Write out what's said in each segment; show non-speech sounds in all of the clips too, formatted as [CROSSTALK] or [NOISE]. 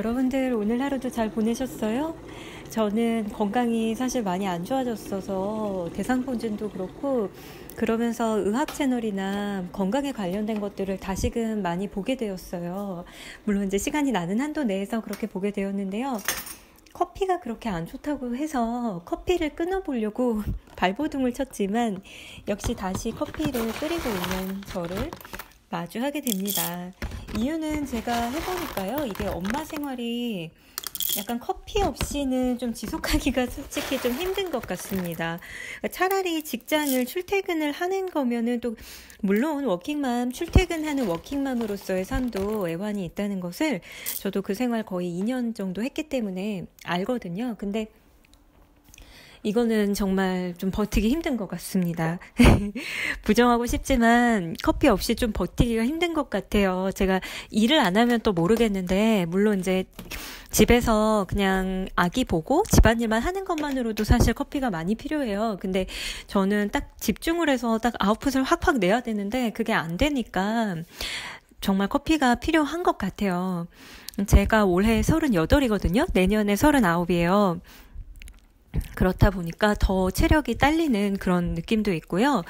여러분들 오늘 하루도 잘 보내셨어요? 저는 건강이 사실 많이 안 좋아졌어서 대상포진도 그렇고 그러면서 의학 채널이나 건강에 관련된 것들을 다시금 많이 보게 되었어요. 물론 이제 시간이 나는 한도 내에서 그렇게 보게 되었는데요. 커피가 그렇게 안 좋다고 해서 커피를 끊어보려고 [LAUGHS] 발버둥을 쳤지만 역시 다시 커피를 끓이고 있는 저를 마주하게 됩니다. 이유는 제가 해보니까요. 이게 엄마 생활이 약간 커피 없이는 좀 지속하기가 솔직히 좀 힘든 것 같습니다. 차라리 직장을 출퇴근을 하는 거면은 또 물론 워킹맘 출퇴근하는 워킹맘으로서의 삶도 애환이 있다는 것을 저도 그 생활 거의 2년 정도 했기 때문에 알거든요. 근데 이거는 정말 좀 버티기 힘든 것 같습니다. [LAUGHS] 부정하고 싶지만 커피 없이 좀 버티기가 힘든 것 같아요. 제가 일을 안 하면 또 모르겠는데, 물론 이제 집에서 그냥 아기 보고 집안일만 하는 것만으로도 사실 커피가 많이 필요해요. 근데 저는 딱 집중을 해서 딱 아웃풋을 확확 내야 되는데 그게 안 되니까 정말 커피가 필요한 것 같아요. 제가 올해 38이거든요. 내년에 39이에요. 그렇다 보니까 더 체력이 딸리는 그런 느낌도 있고요.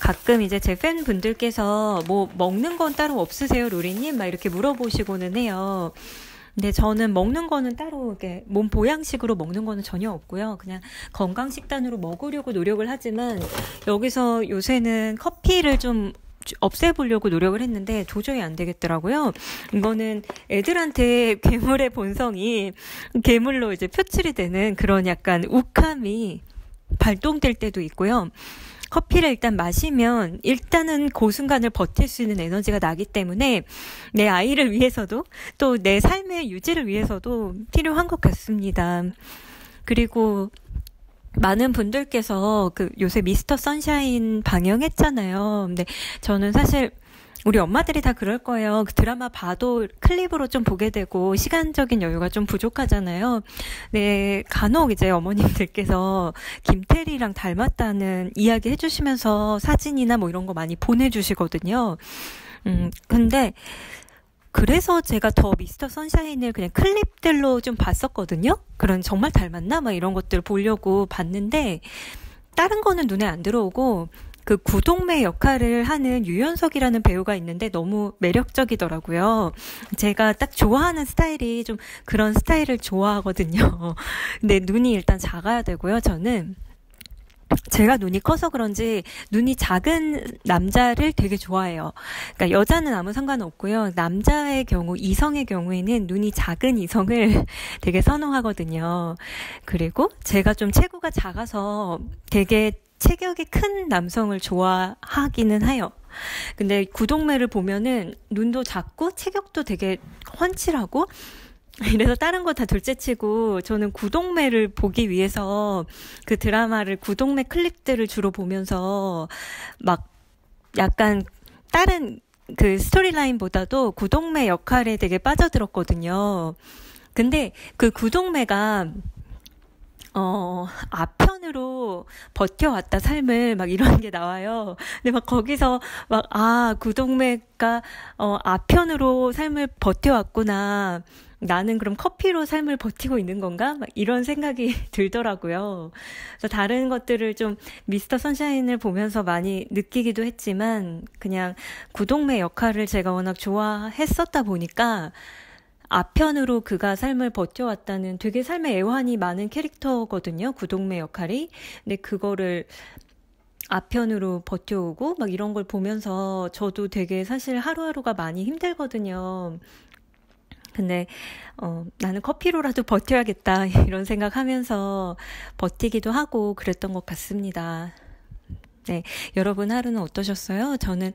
가끔 이제 제 팬분들께서 뭐 먹는 건 따로 없으세요, 로리님? 막 이렇게 물어보시고는 해요. 근데 저는 먹는 거는 따로 이렇게 몸 보양식으로 먹는 거는 전혀 없고요. 그냥 건강 식단으로 먹으려고 노력을 하지만 여기서 요새는 커피를 좀 없애보려고 노력을 했는데 도저히 안 되겠더라고요. 이거는 애들한테 [LAUGHS] 괴물의 본성이 괴물로 이제 표출이 되는 그런 약간 욱함이 발동될 때도 있고요. 커피를 일단 마시면 일단은 그 순간을 버틸 수 있는 에너지가 나기 때문에 내 아이를 위해서도 또 내 삶의 유지를 위해서도 필요한 것 같습니다. 그리고 많은 분들께서 그 요새 미스터 선샤인 방영했잖아요. 근데 저는 사실 우리 엄마들이 다 그럴 거예요. 그 드라마 봐도 클립으로 좀 보게 되고 시간적인 여유가 좀 부족하잖아요. 네, 간혹 이제 어머님들께서 김태리랑 닮았다는 이야기 해주시면서 사진이나 뭐 이런 거 많이 보내주시거든요. 음, 근데 그래서 제가 더 미스터 선샤인을 그냥 클립들로 좀 봤었거든요. 그런 정말 닮았나? 막 이런 것들 을 보려고 봤는데, 다른 거는 눈에 안 들어오고, 그 구동매 역할을 하는 유연석이라는 배우가 있는데 너무 매력적이더라고요. 제가 딱 좋아하는 스타일이 좀 그런 스타일을 좋아하거든요. [LAUGHS] 근데 눈이 일단 작아야 되고요, 저는. 제가 눈이 커서 그런지 눈이 작은 남자를 되게 좋아해요. 그러니까 여자는 아무 상관 없고요. 남자의 경우, 이성의 경우에는 눈이 작은 이성을 [LAUGHS] 되게 선호하거든요. 그리고 제가 좀 체구가 작아서 되게 체격이 큰 남성을 좋아하기는 해요. 근데 구동매를 보면은 눈도 작고 체격도 되게 훤칠하고 [LAUGHS] 이래서 다른 거 다 둘째치고 저는 구동매를 보기 위해서 그 드라마를 구동매 클립들을 주로 보면서 막 약간 다른 그 스토리라인보다도 구동매 역할에 되게 빠져들었거든요. 근데 그 구동매가 어, 아편으로 버텨왔다, 삶을, 막 이런 게 나와요. 근데 막 거기서 막, 아, 구동매가, 어, 아편으로 삶을 버텨왔구나. 나는 그럼 커피로 삶을 버티고 있는 건가? 막 이런 생각이 [LAUGHS] 들더라고요. 그래서 다른 것들을 좀 미스터 선샤인을 보면서 많이 느끼기도 했지만, 그냥 구동매 역할을 제가 워낙 좋아했었다 보니까, 아편으로 그가 삶을 버텨왔다는 되게 삶의 애환이 많은 캐릭터거든요. 구동매 역할이. 근데 그거를 아편으로 버텨오고 막 이런 걸 보면서 저도 되게 사실 하루하루가 많이 힘들거든요. 근데 어, 나는 커피로라도 버텨야겠다 [LAUGHS] 이런 생각하면서 버티기도 하고 그랬던 것 같습니다. 네, 여러분 하루는 어떠셨어요? 저는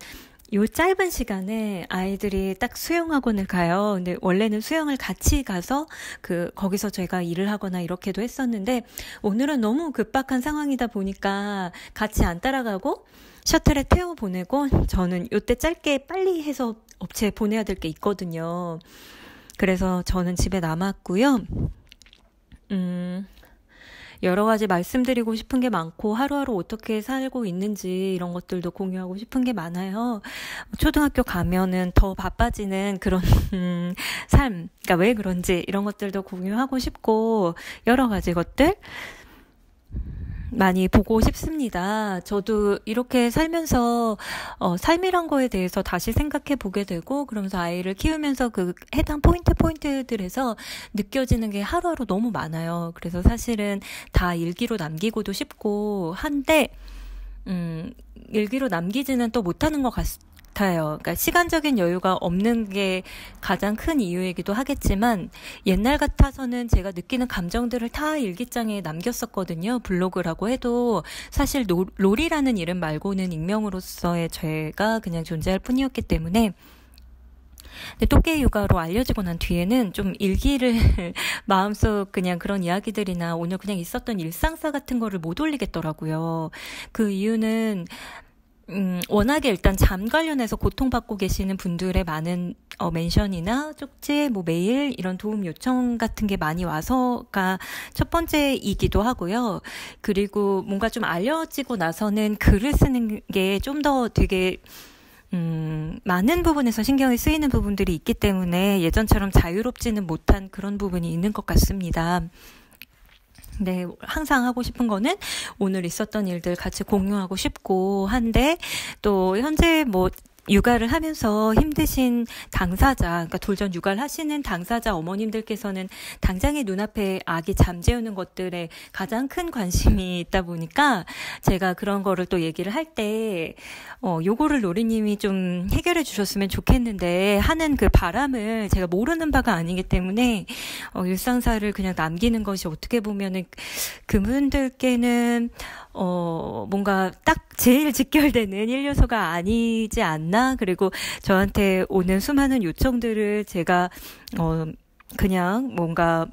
요 짧은 시간에 아이들이 딱 수영학원을 가요. 근데 원래는 수영을 같이 가서 그 거기서 제가 일을 하거나 이렇게도 했었는데 오늘은 너무 급박한 상황이다 보니까 같이 안 따라가고 셔틀에 태워 보내고 저는 요때 짧게 빨리 해서 업체에 보내야 될 게 있거든요. 그래서 저는 집에 남았고요. 음, 여러 가지 말씀드리고 싶은 게 많고 하루하루 어떻게 살고 있는지 이런 것들도 공유하고 싶은 게 많아요. 초등학교 가면은 더 바빠지는 그런 [LAUGHS] 삶, 그러니까 왜 그런지 이런 것들도 공유하고 싶고 여러 가지 것들 많이 보고 싶습니다. 저도 이렇게 살면서 어, 삶이란 거에 대해서 다시 생각해 보게 되고 그러면서 아이를 키우면서 그 해당 포인트 포인트들에서 느껴지는 게 하루하루 너무 많아요. 그래서 사실은 다 일기로 남기고도 싶고 한데 음, 일기로 남기지는 또 못하는 것 같습니다. 같아요. 그러니까 시간적인 여유가 없는 게 가장 큰 이유이기도 하겠지만 옛날 같아서는 제가 느끼는 감정들을 다 일기장에 남겼었거든요. 블로그라고 해도 사실 노, 롤이라는 이름 말고는 익명으로서의 죄가 그냥 존재할 뿐이었기 때문에 근데 토끼 육아로 알려지고 난 뒤에는 좀 일기를 [LAUGHS] 마음속 그냥 그런 이야기들이나 오늘 그냥 있었던 일상사 같은 거를 못 올리겠더라고요. 그 이유는 음, 워낙에 일단 잠 관련해서 고통받고 계시는 분들의 많은 어, 멘션이나 쪽지, 뭐 메일 이런 도움 요청 같은 게 많이 와서가 첫 번째이기도 하고요. 그리고 뭔가 좀 알려지고 나서는 글을 쓰는 게 좀 더 되게 음, 많은 부분에서 신경이 쓰이는 부분들이 있기 때문에 예전처럼 자유롭지는 못한 그런 부분이 있는 것 같습니다. 네, 항상 하고 싶은 거는 오늘 있었던 일들 같이 공유하고 싶고 한데 또 현재 뭐 육아를 하면서 힘드신 당사자, 그러니까 돌전 육아를 하시는 당사자 어머님들께서는 당장의 눈앞에 아기 잠재우는 것들에 가장 큰 관심이 있다 보니까 제가 그런 거를 또 얘기를 할 때, 어, 요거를 노리님이 좀 해결해 주셨으면 좋겠는데 하는 그 바람을 제가 모르는 바가 아니기 때문에, 어, 일상사를 그냥 남기는 것이 어떻게 보면은 그분들께는 어, 뭔가 딱 제일 직결되는 1요소가 아니지 않나? 그리고 저한테 오는 수많은 요청들을 제가, 어, 그냥 뭔가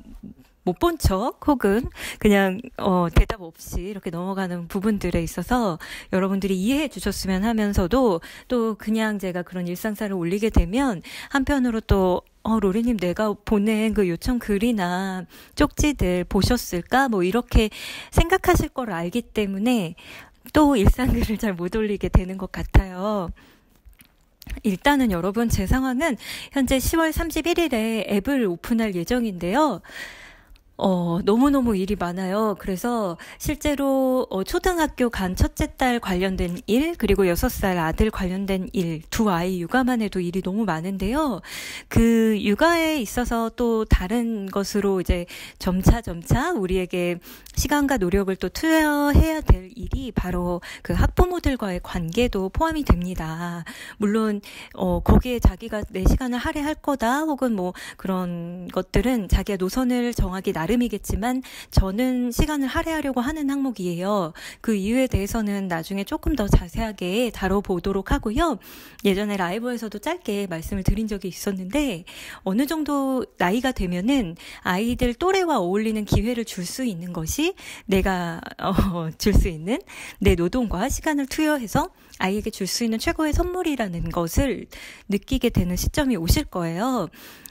못 본 척 혹은 그냥 어 대답 없이 이렇게 넘어가는 부분들에 있어서 여러분들이 이해해 주셨으면 하면서도 또 그냥 제가 그런 일상사를 올리게 되면 한편으로 또 어, 로리님 내가 보낸 그 요청 글이나 쪽지들 보셨을까? 뭐 이렇게 생각하실 걸 알기 때문에 또 일상글을 잘 못 올리게 되는 것 같아요. 일단은 여러분 제 상황은 현재 10월 31일에 앱을 오픈할 예정인데요. 어, 너무너무 일이 많아요. 그래서 실제로 어, 초등학교 간 첫째 딸 관련된 일, 그리고 여섯 살 아들 관련된 일, 두 아이 육아만 해도 일이 너무 많은데요. 그 육아에 있어서 또 다른 것으로 이제 점차 점차 우리에게 시간과 노력을 또 투여해야 될 일이 바로 그 학부모들과의 관계도 포함이 됩니다. 물론, 어, 거기에 자기가 내 시간을 할애할 거다, 혹은 뭐 그런 것들은 자기가 노선을 정하기 나 나름이겠지만 저는 시간을 할애하려고 하는 항목이에요. 그 이유에 대해서는 나중에 조금 더 자세하게 다뤄보도록 하고요. 예전에 라이브에서도 짧게 말씀을 드린 적이 있었는데 어느 정도 나이가 되면은 아이들 또래와 어울리는 기회를 줄 수 있는 것이 내가 어, [LAUGHS] 줄 수 있는 내 노동과 시간을 투여해서 아이에게 줄 수 있는 최고의 선물이라는 것을 느끼게 되는 시점이 오실 거예요.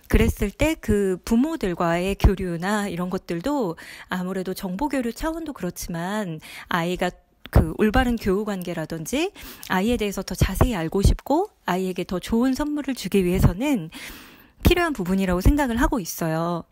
그랬을 때 그 부모들과의 교류나 이런 것들도 아무래도 정보 교류 차원도 그렇지만 아이가 그 올바른 교우 관계라든지 아이에 대해서 더 자세히 알고 싶고 아이에게 더 좋은 선물을 주기 위해서는 필요한 부분이라고 생각을 하고 있어요.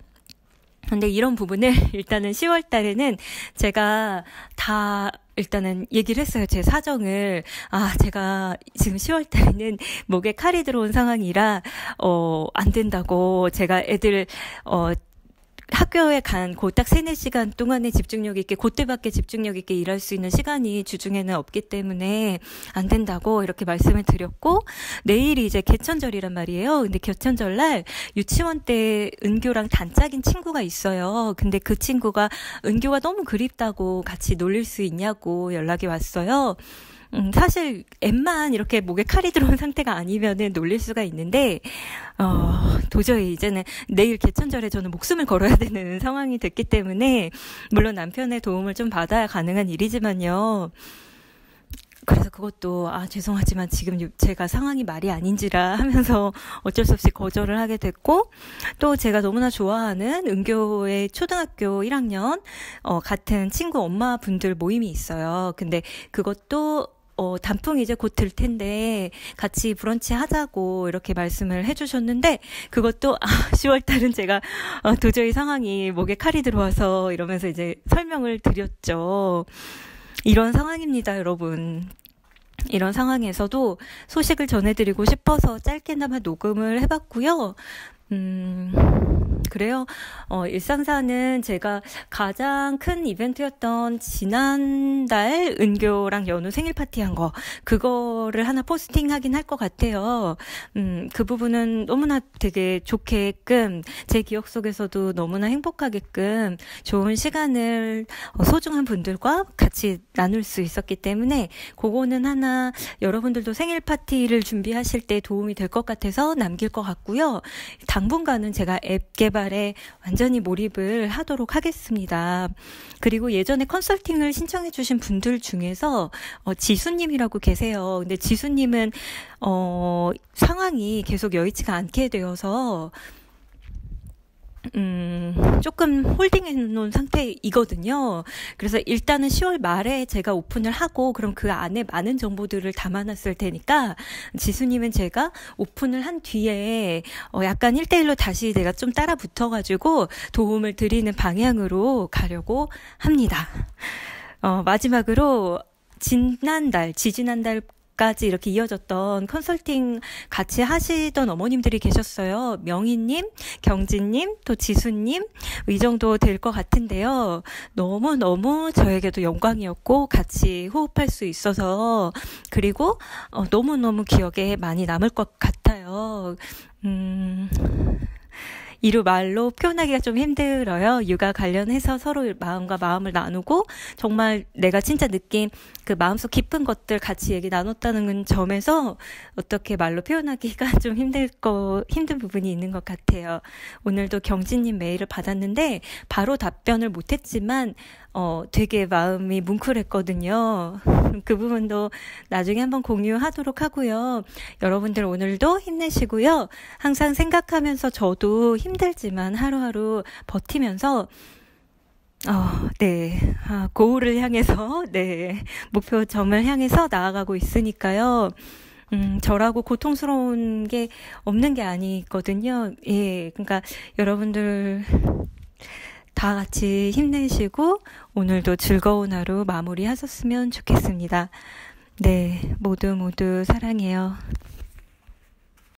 근데 이런 부분을 [LAUGHS] 일단은 10월 달에는 제가 다 일단은 얘기를 했어요. 제 사정을. 아, 제가 지금 10월 달에는 목에 칼이 들어온 상황이라, 어, 안 된다고. 제가 애들, 어, 학교에 간 고 딱 세네 시간 동안에 집중력 있게 그때밖에 집중력 있게 일할 수 있는 시간이 주중에는 없기 때문에 안 된다고 이렇게 말씀을 드렸고 내일이 이제 개천절이란 말이에요. 근데 개천절 날 유치원 때 은교랑 단짝인 친구가 있어요. 근데 그 친구가 은교가 너무 그립다고 같이 놀릴 수 있냐고 연락이 왔어요. 음, 사실 앱만 이렇게 목에 칼이 들어온 [LAUGHS] 상태가 아니면은 놀릴 수가 있는데 어, 도저히 이제는 내일 개천절에 저는 목숨을 걸어야 되는 [LAUGHS] 상황이 됐기 때문에 물론 남편의 도움을 좀 받아야 가능한 일이지만요. 그래서 그것도 아 죄송하지만 지금 제가 상황이 말이 아닌지라 [LAUGHS] 하면서 어쩔 수 없이 거절을 하게 됐고 또 제가 너무나 좋아하는 은교의 초등학교 1학년 어 같은 친구 엄마 분들 모임이 있어요. 근데 그것도 어, 단풍이 이제 곧 들 텐데 같이 브런치 하자고 이렇게 말씀을 해주셨는데 그것도 아, [LAUGHS] 10월 달은 제가 어, 도저히 상황이 목에 칼이 들어와서 이러면서 이제 설명을 드렸죠. 이런 상황입니다, 여러분. 이런 상황에서도 소식을 전해드리고 싶어서 짧게나마 녹음을 해봤고요. 음, 그래요. 어, 일상사는 제가 가장 큰 이벤트였던 지난달 은교랑 연우 생일 파티 한 거, 그거를 하나 포스팅 하긴 할 것 같아요. 음, 그 부분은 너무나 되게 좋게끔, 제 기억 속에서도 너무나 행복하게끔 좋은 시간을 어, 소중한 분들과 같이 나눌 수 있었기 때문에, 그거는 하나 여러분들도 생일 파티를 준비하실 때 도움이 될 것 같아서 남길 것 같고요. 당분간은 제가 앱 개발에 완전히 몰입을 하도록 하겠습니다. 그리고 예전에 컨설팅을 신청해 주신 분들 중에서 어, 지수님이라고 계세요. 근데 지수님은 어, 상황이 계속 여의치가 않게 되어서 음, 조금 홀딩해 놓은 상태이거든요. 그래서 일단은 10월 말에 제가 오픈을 하고 그럼 그 안에 많은 정보들을 담아놨을 테니까 지수님은 제가 오픈을 한 뒤에 어, 약간 1대1로 다시 내가 좀 따라 붙어가지고 도움을 드리는 방향으로 가려고 합니다. 어, 마지막으로 지난달, 지지난달 까지 이렇게 이어졌던 컨설팅 같이 하시던 어머님들이 계셨어요. 명희님, 경진님, 또 지수님, 이 정도 될 것 같은데요. 너무너무 저에게도 영광이었고, 같이 호흡할 수 있어서, 그리고, 어, 너무너무 기억에 많이 남을 것 같아요. 음, 이루 말로 표현하기가 좀 힘들어요. 육아 관련해서 서로 마음과 마음을 나누고 정말 내가 진짜 느낀 그 마음속 깊은 것들 같이 얘기 나눴다는 점에서 어떻게 말로 표현하기가 [LAUGHS] 좀 힘들 거 힘든 부분이 있는 것 같아요. 오늘도 경진님 메일을 받았는데 바로 답변을 못했지만 어, 되게 마음이 뭉클했거든요. [LAUGHS] 그 부분도 나중에 한번 공유하도록 하고요. 여러분들 오늘도 힘내시고요. 항상 생각하면서 저도 힘들지만 하루하루 버티면서 어, 네. 아, 고울을 향해서, [LAUGHS] 네. 목표점을 향해서 나아가고 있으니까요. 음, 저라고 고통스러운 게 없는 게 아니거든요. 예. 그러니까 여러분들 다 같이 힘내시고 오늘도 즐거운 하루 마무리 하셨으면 좋겠습니다. 네, 모두 모두 사랑해요.